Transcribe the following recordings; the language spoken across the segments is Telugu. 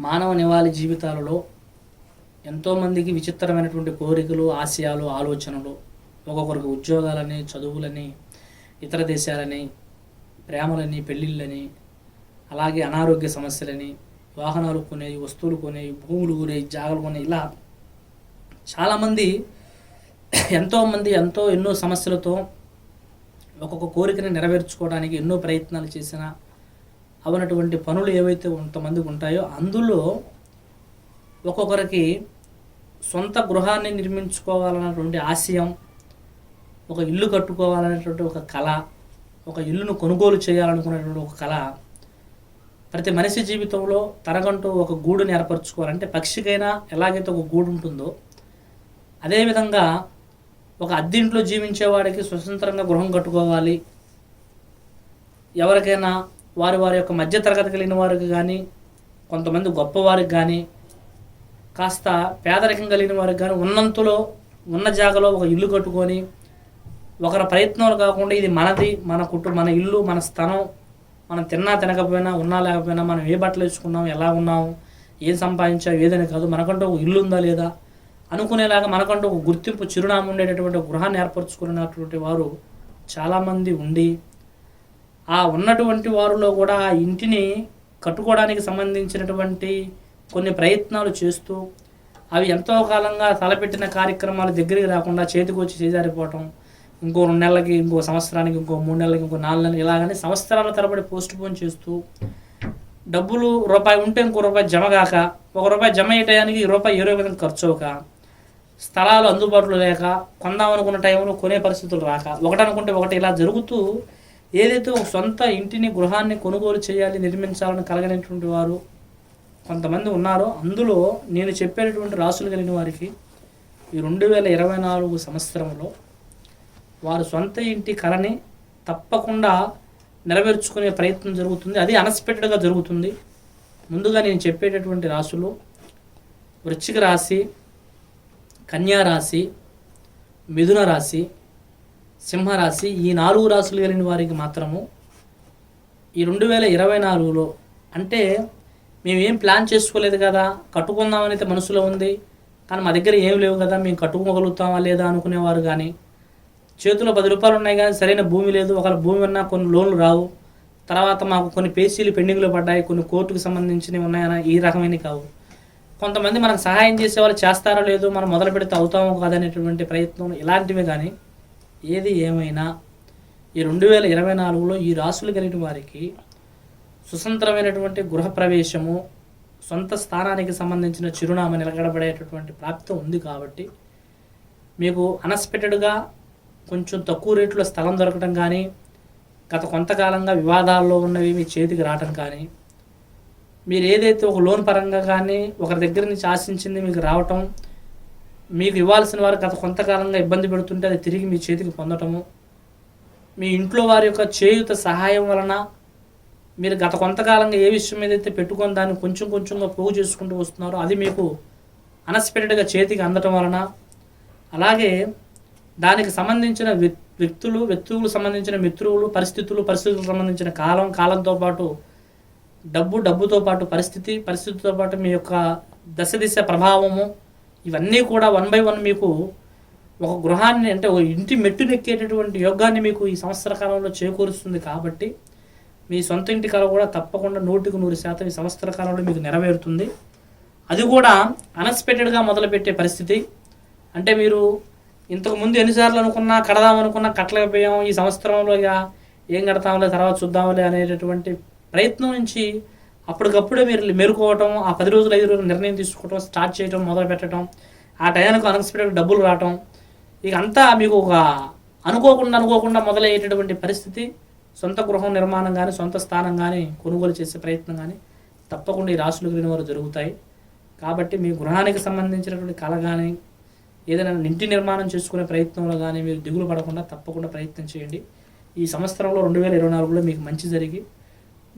మానవ నివాళి జీవితాలలో ఎంతోమందికి విచిత్రమైనటువంటి కోరికలు ఆశయాలు ఆలోచనలు ఒక్కొక్కరికి ఉద్యోగాలని చదువులని ఇతర దేశాలని ప్రేమలని పెళ్ళిళ్ళని అలాగే అనారోగ్య సమస్యలని వాహనాలు కొనేవి వస్తువులు కొనేవి భూములు కొనేవి జాగలు కొనేవి ఇలా చాలామంది ఎంతోమంది ఎంతో ఎన్నో సమస్యలతో ఒక్కొక్క కోరికని నెరవేర్చుకోవడానికి ఎన్నో ప్రయత్నాలు చేసినా అవనటువంటి పనులు ఏవైతే కొంతమందికి ఉంటాయో అందులో ఒక్కొక్కరికి సొంత గృహాన్ని నిర్మించుకోవాలన్నటువంటి ఆశయం ఒక ఇల్లు కట్టుకోవాలనేటువంటి ఒక కళ ఒక ఇల్లును కొనుగోలు చేయాలనుకునేటువంటి ఒక కళ. ప్రతి మనిషి జీవితంలో తనకంటూ ఒక గూడుని ఏర్పరచుకోవాలంటే పక్షికైనా ఎలాగైతే ఒక గూడు ఉంటుందో అదేవిధంగా ఒక అద్దెంట్లో జీవించేవాడికి స్వతంత్రంగా గృహం కట్టుకోవాలి. ఎవరికైనా వారి వారి యొక్క మధ్య తరగతి కలిగిన వారికి కానీ కొంతమంది గొప్పవారికి కానీ కాస్త పేదరికం కలిగిన వారికి కానీ ఉన్నంతలో ఉన్న జాగలో ఒక ఇల్లు కట్టుకొని ఒకరి ప్రయత్నాలు కాకుండా ఇది మనది మన కుటుంబం మన ఇల్లు మన స్థలం మనం తిన్నా తినకపోయినా ఉన్నా లేకపోయినా మనం ఏ బట్టలు వేసుకున్నాం ఎలా ఉన్నాం ఏం సంపాదించాం ఏదని కాదు మనకంటూ ఒక ఇల్లు ఉందా లేదా అనుకునేలాగా మనకంటూ ఒక గుర్తింపు చిరునామా ఉండేటటువంటి గృహాన్ని ఏర్పరచుకున్నటువంటి వారు చాలామంది ఉండి ఆ ఉన్నటువంటి వారిలో కూడా ఆ ఇంటిని కట్టుకోవడానికి సంబంధించినటువంటి కొన్ని ప్రయత్నాలు చేస్తూ అవి ఎంతో కాలంగా తలపెట్టిన కార్యక్రమాలు దగ్గరికి రాకుండా చేతికి వచ్చి చేజారిపోవటం ఇంకో రెండు నెలలకి ఇంకో సంవత్సరానికి ఇంకో మూడు నెలలకి ఇంకో నాలుగు నెలలు ఇలాగని సంవత్సరాల తరబడి పోస్ట్ పోన్ చేస్తూ డబ్బులు రూపాయి ఉంటే ఇంకో రూపాయి జమ కాక ఒక రూపాయి జమ అయ్యేటానికి ఈ రూపాయి ఇరవై విధంగా ఖర్చు అవక స్థలాలు అందుబాటులో లేక కొందాం అనుకున్న టైంలో కొనే పరిస్థితులు రాక ఒకటనుకుంటే ఒకటి ఇలా జరుగుతూ ఏదైతే ఒక సొంత ఇంటిని గృహాన్ని కొనుగోలు చేయాలి నిర్మించాలని కలగనటువంటి వారు కొంతమంది ఉన్నారో అందులో నేను చెప్పేటటువంటి రాసులు కలిగిన వారికి ఈ రెండు వేల ఇరవై నాలుగు సంవత్సరంలో వారు సొంత ఇంటి కళని తప్పకుండా నెరవేర్చుకునే ప్రయత్నం జరుగుతుంది. అది అన్ఎక్స్పెక్టెడ్గా జరుగుతుంది. ముందుగా నేను చెప్పేటటువంటి రాసులు వృశ్చిక రాశి కన్యా రాశి మిథున రాశి సింహరాశి ఈ నాలుగు రాశులు కలిగిన వారికి మాత్రము ఈ రెండు వేల ఇరవై నాలుగులో అంటే మేము ఏం ప్లాన్ చేసుకోలేదు కదా కట్టుకుందామని అయితే మనసులో ఉంది కానీ మా దగ్గర ఏం లేవు కదా మేము కట్టుకోగలుగుతామా లేదా అనుకునేవారు కానీ చేతిలో పది రూపాయలు ఉన్నాయి కానీ సరైన భూమి లేదు ఒకవేళ భూమి ఉన్నా కొన్ని లోన్లు రావు తర్వాత మాకు కొన్ని పేసీలు పెండింగ్లో పడ్డాయి కొన్ని కోర్టుకు సంబంధించినవి ఉన్నాయని ఈ రకమైనవి కావు. కొంతమంది మనకు సహాయం చేసేవాళ్ళు చేస్తారో లేదో మనం మొదలు పెడితే అవుతామో కాదనేటువంటి ప్రయత్నం ఇలాంటివి కానీ ఏది ఏమైనా ఈ రెండు వేల ఇరవై నాలుగులో ఈ రాసులు కలిగిన వారికి సుసంత్రమైనటువంటి గృహప్రవేశము సొంత స్థానానికి సంబంధించిన చిరునామా నిలకడబడేటటువంటి ప్రాప్తి ఉంది కాబట్టి మీకు అన్ఎక్స్పెక్టెడ్గా కొంచెం తక్కువ రేట్లో స్థలం దొరకడం కానీ గత కొంతకాలంగా వివాదాల్లో ఉన్నవి మీ చేతికి రావటం కానీ మీరు ఏదైతే ఒక లోన్ పరంగా కానీ ఒకరి దగ్గర నుంచి ఆశించింది మీకు రావటం మీకు ఇవ్వాల్సిన వారు గత కొంతకాలంగా ఇబ్బంది పెడుతుంటే అది తిరిగి మీ చేతికి పొందటము. మీ ఇంట్లో వారి యొక్క చేయుత సహాయం వలన మీరు గత కొంతకాలంగా ఏ విషయం మీద అయితే పెట్టుకొని దాన్ని కొంచెం కొంచెంగా పోగు చేసుకుంటూ వస్తున్నారో అది మీకు అన్ఎక్స్పెక్టెడ్గా చేతికి అందటం వలన అలాగే దానికి సంబంధించిన వ్యక్తులు వ్యక్తులకు సంబంధించిన మిత్రులు పరిస్థితులు పరిస్థితులకు సంబంధించిన కాలం కాలంతో పాటు డబ్బు డబ్బుతో పాటు పరిస్థితి పరిస్థితితో పాటు మీ యొక్క దశ దిశ ప్రభావము ఇవన్నీ కూడా వన్ బై వన్ మీకు ఒక గృహాన్ని అంటే ఒక ఇంటి మెట్టునెక్కేటటువంటి యోగాన్ని మీకు ఈ సంవత్సర కాలంలో చేకూరుస్తుంది కాబట్టి మీ సొంత ఇంటి కళ కూడా తప్పకుండా నూటికి నూరు శాతం ఈ సంవత్సర కాలంలో మీకు నెరవేరుతుంది. అది కూడా అన్ఎక్స్పెక్టెడ్గా మొదలుపెట్టే పరిస్థితి. అంటే మీరు ఇంతకుముందు ఎన్నిసార్లు అనుకున్నా కడదాం అనుకున్నా కట్టలేకపోయాం ఈ సంవత్సరంలో ఇక ఏం కడతాంలే తర్వాత చూద్దాంలే అనేటటువంటి ప్రయత్నం నుంచి అప్పటికప్పుడే మీరు మెరుకోవటం ఆ పది రోజులు ఐదు రోజులు నిర్ణయం తీసుకోవటం స్టార్ట్ చేయటం మొదలు పెట్టడం ఆ టయానికి అన్ఎక్స్పెక్టెడ్ డబ్బులు రావటం ఇక అంతా మీకు ఒక అనుకోకుండా అనుకోకుండా మొదలయ్యేటటువంటి పరిస్థితి. సొంత గృహం నిర్మాణం కానీ సొంత స్థానం కానీ కొనుగోలు చేసే ప్రయత్నం కానీ తప్పకుండా ఈ రాశులు కలిగిన వారు జరుగుతాయి. కాబట్టి మీ గృహానికి సంబంధించినటువంటి కళ కానీ ఏదైనా ఇంటి నిర్మాణం చేసుకునే ప్రయత్నంలో కానీ మీరు దిగులు పడకుండా తప్పకుండా ప్రయత్నం చేయండి. ఈ సంవత్సరంలో రెండు వేల ఇరవై నాలుగులో మీకు మంచి జరిగి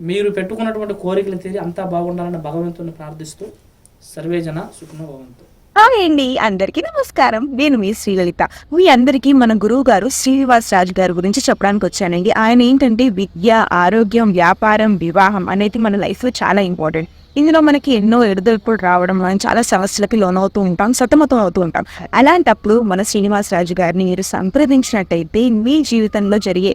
మీరు పెట్టుకున్నటువంటి కోరికలు తీరి అంతా బాగుండాలని భగవంతుని ప్రార్థిస్తూ సర్వేజన సుఖనో భవంతు. హాయ్ అండి అందరికీ నమస్కారం. నేను మీ శ్రీలలిత. మీ అందరికీ మన గురువు గారు శ్రీనివాస్ రాజు గారి గురించి చెప్పడానికి వచ్చానండి. ఆయన ఏంటంటే విద్య ఆరోగ్యం వ్యాపారం వివాహం అనేది మన లైఫ్లో చాలా ఇంపార్టెంట్. ఇందులో మనకి ఎన్నో ఎడుదొడుపులు రావడం మనం చాలా సమస్యలకి లోనవుతూ ఉంటాం సతమతం అవుతూ ఉంటాం. అలాంటప్పుడు మన శ్రీనివాస్ రాజు గారిని మీరు సంప్రదించినట్టయితే మీ జీవితంలో జరిగే